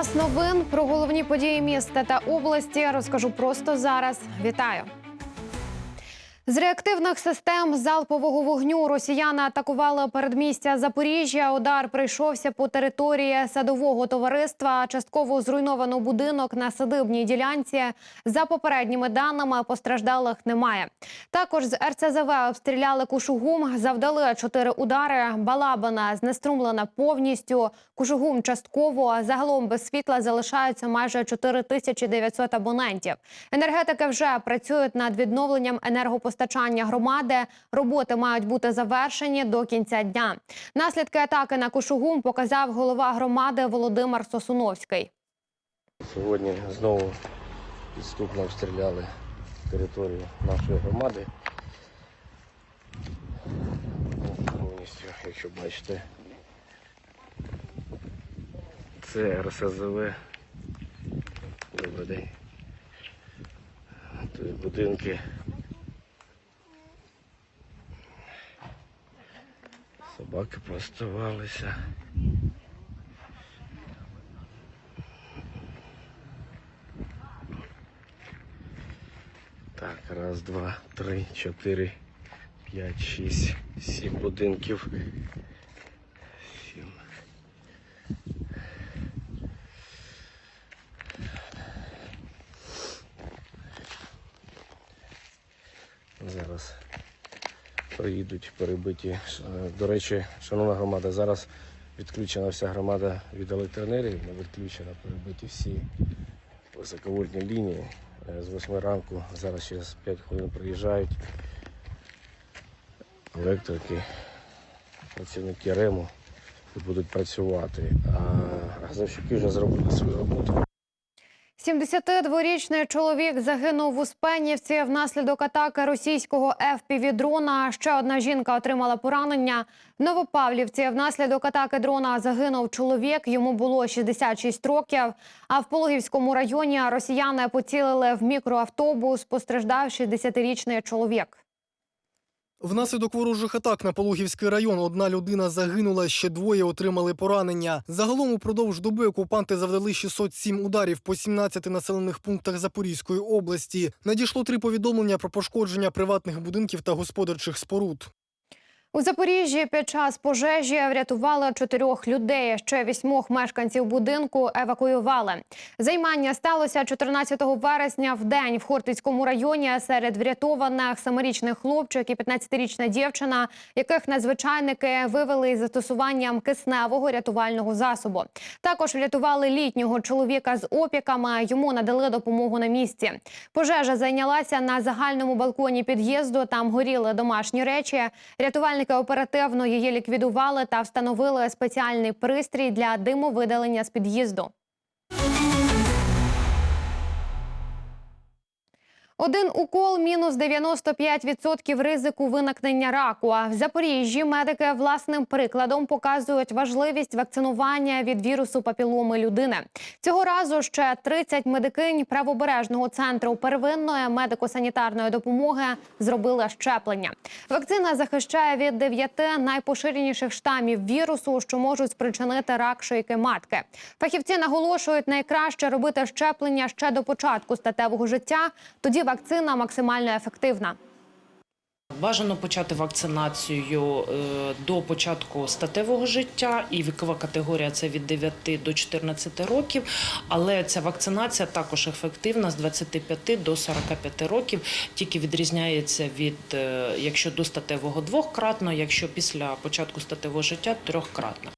Час новин про головні події міста та області розкажу просто зараз. Вітаю. З реактивних систем залпового вогню росіяни атакували передмістя Запоріжжя. Удар прийшовся по території садового товариства. Частково зруйновано будинок на садибній ділянці. За попередніми даними постраждалих немає. Також з РЦЗВ обстріляли Кушугум, завдали чотири удари. Балабана знеструмлена повністю. Кушугум частково. Загалом без світла залишаються майже 4900 абонентів. Енергетики вже працюють над відновленням енергопостачання громади. Роботи мають бути завершені до кінця дня. Наслідки атаки на Кушугум показав голова громади Володимир Сосуновський. Сьогодні знову підступно обстріляли територію нашої громади. Повністю, якщо бачите, це РСЗВ. Добрий день. Тут будинки. Собаки поставалися. Так, раз, два, три, чотири, п'ять, шість, сім будинків. Сім. Зараз приїдуть перебиті. Е, До речі, шановна громада, зараз відключена вся громада від електроенергії, відключена, перебиті всі високовольтні лінії. Е, З 8 ранку, зараз через 5 хвилин приїжджають електрики, працівники РЕМу і будуть працювати. А газовщики вже зробили свою роботу. 72-річний чоловік загинув в Успенівці внаслідок атаки російського FPV-дрона. Ще одна жінка отримала поранення. В Новопавлівці внаслідок атаки дрона загинув чоловік. Йому було 66 років. А в Пологівському районі росіяни поцілили в мікроавтобус. Постраждав 60-річний чоловік. Внаслідок ворожих атак на Пологівський район одна людина загинула, ще двоє отримали поранення. Загалом упродовж доби окупанти завдали 607 ударів по 17 населених пунктах Запорізької області. Надійшло три повідомлення про пошкодження приватних будинків та господарчих споруд. У Запоріжжі під час пожежі врятували чотирьох людей. Ще вісьмох мешканців будинку евакуювали. Займання сталося 14 вересня в день в Хортицькому районі. Серед врятованих семирічний хлопчик і 15-річна дівчина, яких надзвичайники вивели із застосуванням кисневого рятувального засобу. Також врятували літнього чоловіка з опіками. Йому надали допомогу на місці. Пожежа зайнялася на загальному балконі під'їзду. Там горіли домашні речі. Рятувальники оперативно її ліквідували та встановили спеціальний пристрій для димовидалення з під'їзду. Один укол мінус 95% ризику виникнення раку. А в Запоріжжі медики власним прикладом показують важливість вакцинування від вірусу папіломи людини. Цього разу ще 30 медикинь правобережного центру первинної медико-санітарної допомоги зробили щеплення. Вакцина захищає від дев'яти найпоширеніших штамів вірусу, що можуть спричинити рак шийки матки. Фахівці наголошують, найкраще робити щеплення ще до початку статевого життя. Тоді вакцина максимально ефективна. Бажано почати вакцинацію е, до початку статевого життя, і вікова категорія це від 9 до 14 років. Але ця вакцинація також ефективна з 25 до 45 років. Тільки відрізняється від е, якщо до статевого двократно, якщо після початку статевого життя трьохкратно.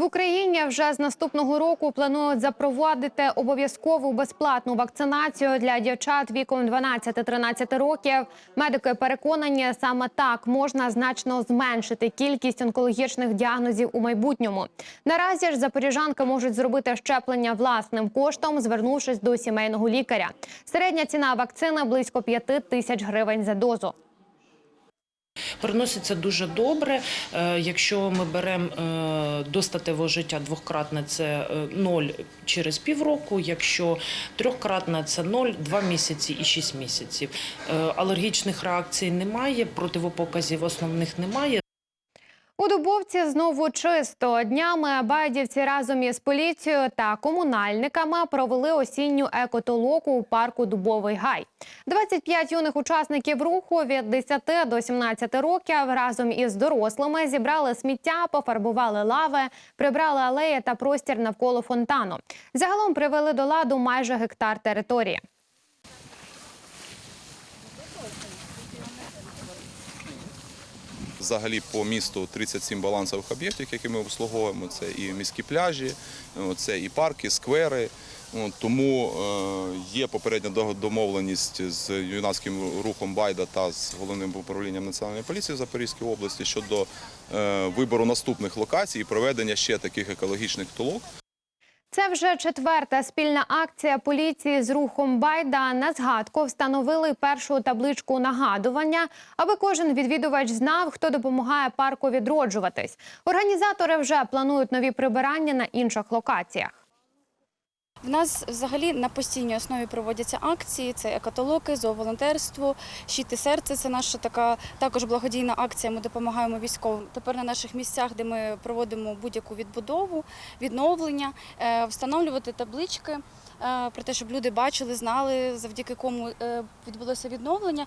В Україні вже з наступного року планують запровадити обов'язкову безплатну вакцинацію для дівчат віком 12-13 років. Медики переконані, саме так можна значно зменшити кількість онкологічних діагнозів у майбутньому. Наразі ж запоріжанки можуть зробити щеплення власним коштом, звернувшись до сімейного лікаря. Середня ціна вакцини близько 5 тисяч гривень за дозу. Переноситься дуже добре. Е, Якщо ми беремо е, до життя двократне, це е, 0 через півроку. Якщо трьохкратне, це 0, 2 місяці і 6 місяців. Е, Алергічних реакцій немає, противопоказів основних немає. У Дубовці знову чисто. Днями байдівці разом із поліцією та комунальниками провели осінню екотолоку у парку Дубовий Гай. 25 юних учасників руху від 10 до 17 років разом із дорослими зібрали сміття, пофарбували лави, прибрали алеї та простір навколо фонтану. Загалом привели до ладу майже гектар території. Взагалі по місту 37 балансових об'єктів, які ми обслуговуємо. Це і міські пляжі, це і парки, сквери. Тому е, є попередня домовленість з юнацьким рухом Байда та з головним управлінням національної поліції в Запорізькій області щодо е, вибору наступних локацій і проведення ще таких екологічних толок. Це вже четверта спільна акція поліції з рухом Байда. На згадку встановили першу табличку нагадування, аби кожен відвідувач знав, хто допомагає парку відроджуватись. Організатори вже планують нові прибирання на інших локаціях. В нас взагалі на постійній основі проводяться акції. Це екотолоки, зооволонтерство, щити серце. Це наша така також благодійна акція. Ми допомагаємо військовим. Тепер на наших місцях, де ми проводимо будь-яку відбудову, відновлення, е, встановлювати таблички е, про те, щоб люди бачили, знали, завдяки кому е, відбулося відновлення.